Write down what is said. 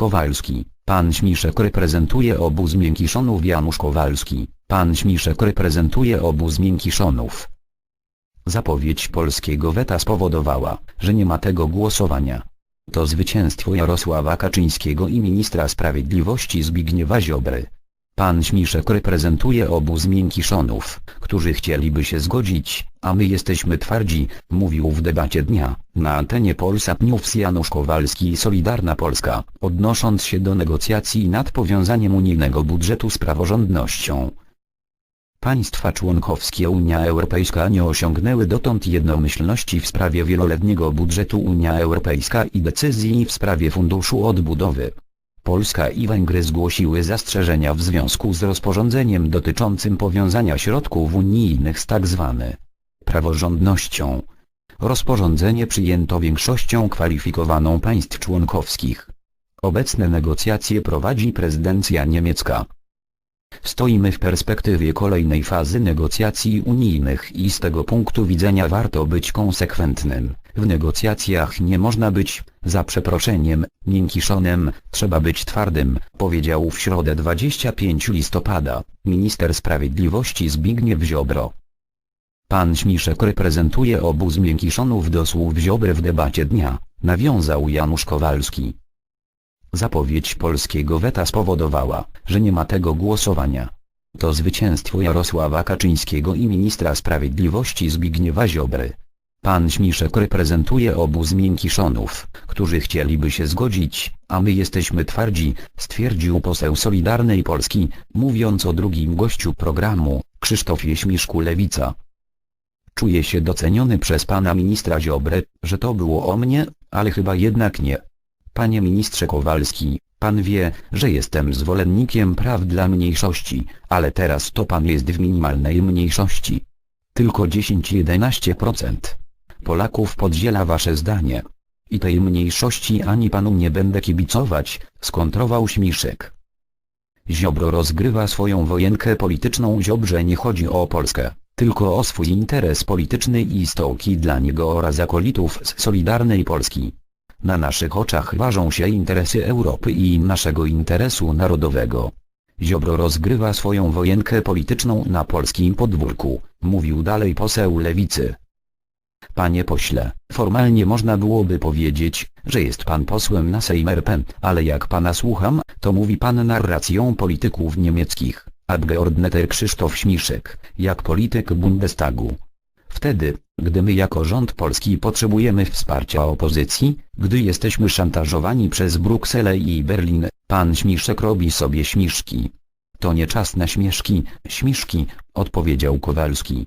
Kowalski, pan Śmiszek reprezentuje obóz Miękiszonów Janusz Kowalski, pan Śmiszek reprezentuje obóz Miękiszonów. Zapowiedź polskiego weta spowodowała, że nie ma tego głosowania. To zwycięstwo Jarosława Kaczyńskiego i ministra sprawiedliwości Zbigniewa Ziobry. Pan Śmiszek reprezentuje obóz Miękiszonów, którzy chcieliby się zgodzić, a my jesteśmy twardzi, mówił w debacie dnia, na antenie Polsat News Janusz Kowalski i Solidarna Polska, odnosząc się do negocjacji nad powiązaniem unijnego budżetu z praworządnością. Państwa członkowskie Unia Europejska nie osiągnęły dotąd jednomyślności w sprawie wieloletniego budżetu Unia Europejska i decyzji w sprawie Funduszu Odbudowy. Polska i Węgry zgłosiły zastrzeżenia w związku z rozporządzeniem dotyczącym powiązania środków unijnych z tzw. praworządnością. Rozporządzenie przyjęto większością kwalifikowaną państw członkowskich. Obecne negocjacje prowadzi prezydencja niemiecka. Stoimy w perspektywie kolejnej fazy negocjacji unijnych i z tego punktu widzenia warto być konsekwentnym. W negocjacjach nie można być, za przeproszeniem, miękiszonem, trzeba być twardym, powiedział w środę 25 listopada, minister sprawiedliwości Zbigniew Ziobro. Pan Śmiszek reprezentuje obóz miękiszonów do słów Ziobry w debacie dnia, nawiązał Janusz Kowalski. Zapowiedź polskiego weta spowodowała, że nie ma tego głosowania. To zwycięstwo Jarosława Kaczyńskiego i ministra sprawiedliwości Zbigniewa Ziobry. Pan Śmiszek reprezentuje obóz miękiszonów, którzy chcieliby się zgodzić, a my jesteśmy twardzi, stwierdził poseł Solidarnej Polski, mówiąc o drugim gościu programu, Krzysztofie Śmiszku Lewica. Czuję się doceniony przez pana ministra Ziobrę, że to było o mnie, ale chyba jednak nie. Panie ministrze Kowalski, pan wie, że jestem zwolennikiem praw dla mniejszości, ale teraz to pan jest w minimalnej mniejszości. Tylko 10-11% Polaków podziela wasze zdanie. I tej mniejszości ani panu nie będę kibicować, skontrował Śmiszek. Ziobro rozgrywa swoją wojenkę polityczną Ziobrze nie chodzi o Polskę, tylko o swój interes polityczny i stołki dla niego oraz akolitów z Solidarnej Polski. Na naszych oczach ważą się interesy Europy i naszego interesu narodowego. Ziobro rozgrywa swoją wojenkę polityczną na polskim podwórku, mówił dalej poseł Lewicy. Panie pośle, formalnie można byłoby powiedzieć, że jest pan posłem na Sejm RP, ale jak pana słucham, to mówi pan narracją polityków niemieckich, Abgeordneter Krzysztof Śmiszek, jak polityk Bundestagu. Wtedy, gdy my jako rząd polski potrzebujemy wsparcia opozycji, gdy jesteśmy szantażowani przez Brukselę i Berlin, pan Śmiszek robi sobie śmiszki. To nie czas na śmieszki, śmiszki, odpowiedział Kowalski.